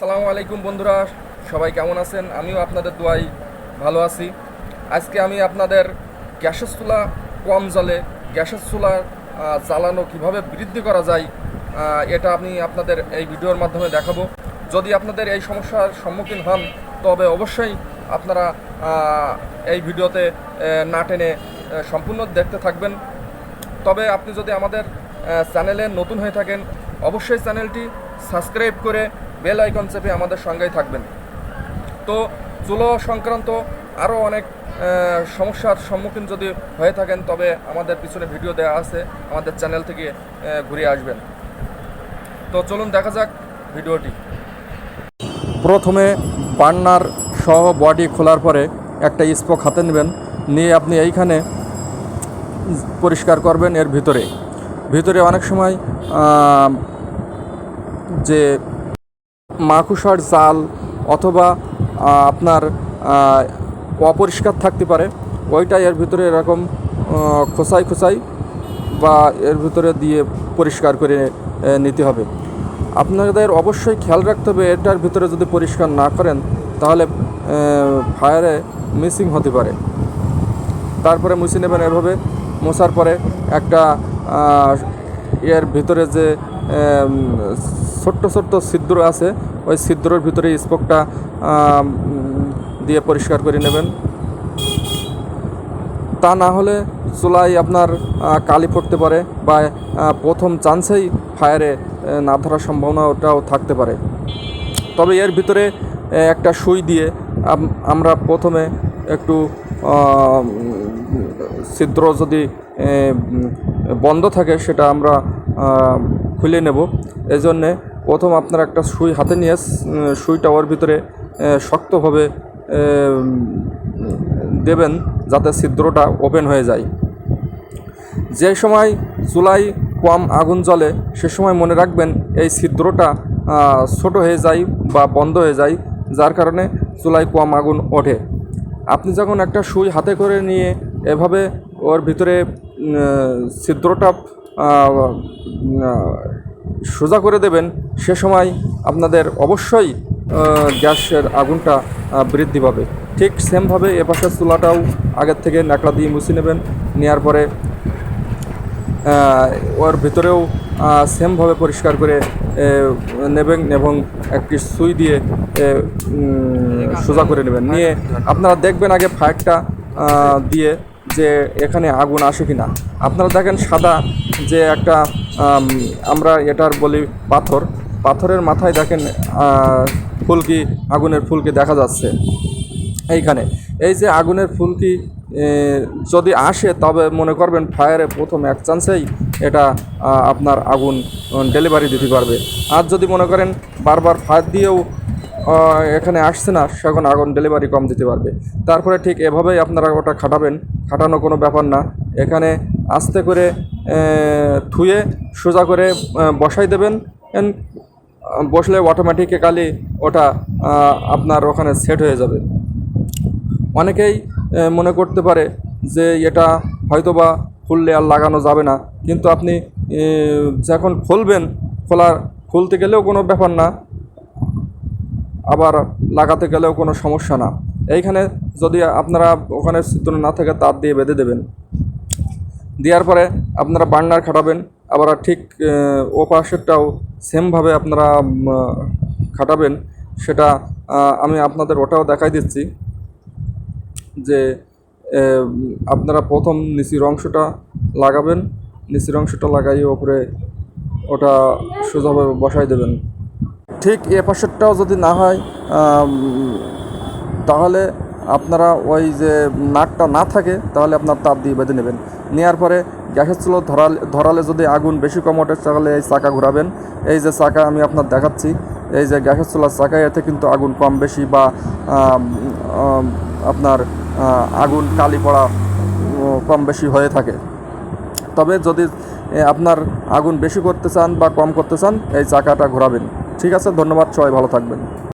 সালামু আলাইকুম বন্ধুরা, সবাই কেমন আছেন? আমিও আপনাদের দোয়াই ভালো আছি। আজকে আমি আপনাদের গ্যাসের চুলা, কম জলে গ্যাসের চুলা জ্বালানো কীভাবে বৃদ্ধি করা যায় এটা আমি আপনাদের এই ভিডিওর মাধ্যমে দেখাবো। যদি আপনাদের এই সমস্যার সম্মুখীন হন, তবে অবশ্যই আপনারা এই ভিডিওতে না টেনে সম্পূর্ণ দেখতে থাকবেন। তবে আপনি যদি আমাদের চ্যানেলে নতুন হয়ে থাকেন, অবশ্যই চ্যানেলটি সাবস্ক্রাইব করে বেল আইকন চেপে আমাদের সঙ্গেই থাকবেন। তো চুলো সংক্রান্ত আরও অনেক সমস্যার সম্মুখীন যদি হয়ে থাকেন, তবে আমাদের পিছনে ভিডিও দেওয়া আছে, আমাদের চ্যানেল থেকে ঘুরে আসবেন। তো চলুন দেখা যাক ভিডিওটি। প্রথমে বার্নার সহ বডি খোলার পরে একটা স্পোক হাতে নেবেন, নিয়ে আপনি এইখানে পরিষ্কার করবেন এর ভিতরে। ভিতরে অনেক সময় যে মাকুসার জাল অথবা আপনার অপরিষ্কার থাকতে পারে। ওইটা এর ভিতরে এরকম খোসাই খোসাই বা এর ভিতরে দিয়ে পরিষ্কার করে নিতে হবে। আপনাদের অবশ্যই খেয়াল রাখতে হবে, এটার ভিতরে যদি পরিষ্কার না করেন, তাহলে ফায়ারে মিসিং হতে পারে। তারপরে মুছে নেবেন এভাবে। মোছার পরে একটা এর ভিতরে যে ছোট্ট ছোট্ট ছিদ্র আছে, ওই ছিদ্রর ভিতরে স্পোকটা দিয়ে পরিষ্কার করে নেবেন। তা না হলে চুলায় আপনার কালি পড়তে পারে বা প্রথম চান্সেই ফায়ারে না ধরার সম্ভাবনাটাও থাকতে পারে। তবে এর ভিতরে একটা সুই দিয়ে আমরা প্রথমে একটু ছিদ্র যদি বন্ধ থাকে সেটা আমরা খুলে নেব। এই জন্যে প্রথম আপনার একটা সুই হাতে নিয়ে সুইটা ওর ভিতরে শক্তভাবে দেবেন যাতে ছিদ্রটা ওপেন হয়ে যায়। যে সময় চুলায় কম আগুন জ্বলে, সে সময় মনে রাখবেন এই ছিদ্রটা ছোট হয়ে যায় বা বন্ধ হয়ে যায়, যার কারণে চুলায় কম আগুন ওঠে। আপনি যখন একটা সুই হাতে করে নিয়ে এভাবে ওর ভিতরে ছিদ্রটা সোজা করে দেবেন, সে সময় আপনাদের অবশ্যই গ্যাসের আগুনটা বৃদ্ধি পাবে। ঠিক সেমভাবে এপাশের চুলাটাও আগের থেকে ন্যাকড়া দিয়ে মুছে নেবেন নেওয়ার পরে ওর ভিতরেও সেমভাবে পরিষ্কার করে নেবেন এবং একটি সুই দিয়ে সোজা করে নেবেন। নিয়ে আপনারা দেখবেন আগে ফায়ারটা দিয়ে যে এখানে আগুন আসে কি না আপনারা দেখেন সাদা যে একটা আমরা এটার বলি পাথর। পাথরের মাথায় দেখেন ফুলকি, আগুনের ফুলকি দেখা যাচ্ছে। এইখানে। এই যে আগুনের ফুলকি যদি আসে, তবে মনে করবেন ফায়ারে প্রথম এক চান্সেই এটা আপনার আগুন ডেলিভারি দিতে পারবে। আর যদি মনে করেন বারবার ফায়ার দিয়েও এখানে আসছে না, সেখন আগুন ডেলিভারি কম দিতে পারবে। তারপরে ঠিক এভাবেই আপনারা ওটা খাটাবেন। খাটানো কোনো ব্যাপার না। এখানে আস্তে করে থুয়ে সোজা করে বসাই দেবেন। বসলে অটোমেটিক্যালি ওটা আপনার ওখানে সেট হয়ে যাবে। অনেকেই মনে করতে পারে যে এটা হয়তোবা খুললে আর লাগানো যাবে না। কিন্তু আপনি যখন খুলবেন খোলা খুলতে গেলেও কোনো ব্যাপার না। আবার লাগাতে গেলেও কোনো সমস্যা না। এইখানে যদি আপনারা ওখানে ছিদ্র না থাকে, তার দিয়ে বেঁধে দেবেন। দেওয়ার পরে আপনারা বার্নার খাটাবেন, আবার ঠিক ও পাশেরটাও সেমভাবে আপনারা খাটাবেন। সেটা আমি আপনাদের ওটাও দেখাই দিচ্ছি যে আপনারা প্রথম নিচের অংশটা লাগাবেন, নিচের অংশটা লাগাই ওপরে ওটা সোজাভাবে বসাই দেবেন। ঠিক এ পাশেরটাও যদি না হয় তাহলে আপনারা ওই যে নাকটা না থাকে, তাহলে আপনার তাপ দিয়ে বেঁধে নেবেন। নেওয়ার পরে গ্যাসের চুলো ধরালে ধরালে যদি আগুন বেশি কম ওঠে, তাহলে এই চাকা ঘোরাবেন। এই যে চাকা আমি আপনার দেখাচ্ছি, এই যে গ্যাসের চুলার চাকা এতে কিন্তু আগুন কম বেশি বা আপনার আগুন কালি পড়া কম বেশি হয়ে থাকে। তবে যদি আপনার আগুন বেশি করতে চান বা কম করতে চান, এই চাকাটা ঘোরাবেন। ঠিক আছে, ধন্যবাদ, সবাই ভালো থাকবেন।